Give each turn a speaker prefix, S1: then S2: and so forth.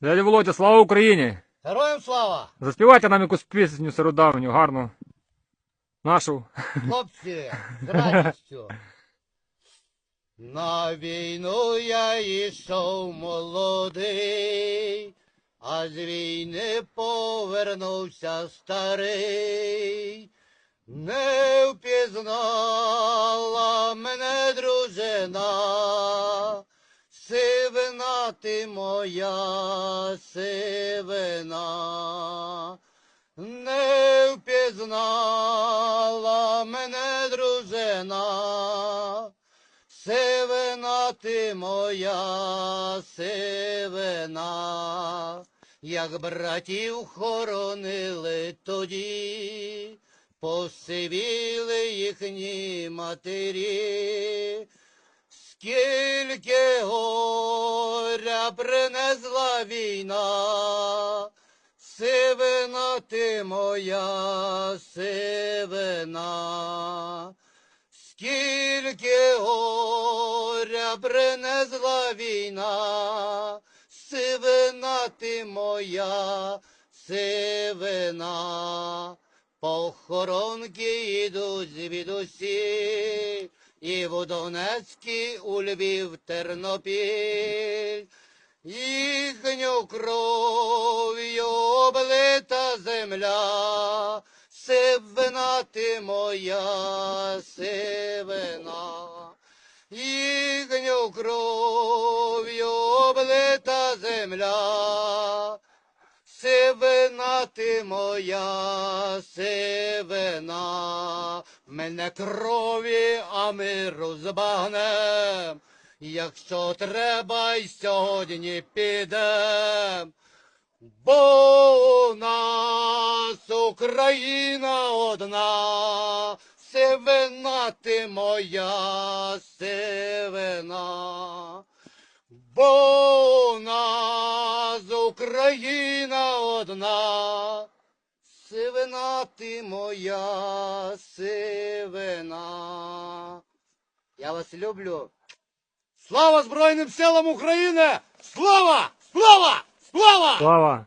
S1: Дядя Володя, слава Україні!
S2: Героям слава!
S1: Заспівайте нам якусь пісню стародавню, гарну. Нашу.
S2: Хлопці, з радістю. На війну я йшов молодий, а з війни повернувся старий. Не впізнала мене дружина, сивина ти моя сивина. Не впізнала мене дружина, сивина ти моя сивина, як братів хоронили тоді, посивіли їхні матері. Скільки принесла війна, сивина ти моя сивина, скільки горя принесла війна, сивина ти моя сивина, похоронки йдуть звідусі, і в Донецькій, у Львів, Тернопіль. Їхню кров'ю облита земля, сивина ти моя сивина, їхню кров'ю облита земля, сивина ти моя сивина, в мене крові, а миру збагнем. Якщо треба, й сьогодні підем, бо у нас Україна одна, сивина ти моя сивина, бо у нас Україна одна, сивина ти моя сивина. Я вас люблю. Слава Збройним силам України! Слава! Слава! Слава!
S1: Слава!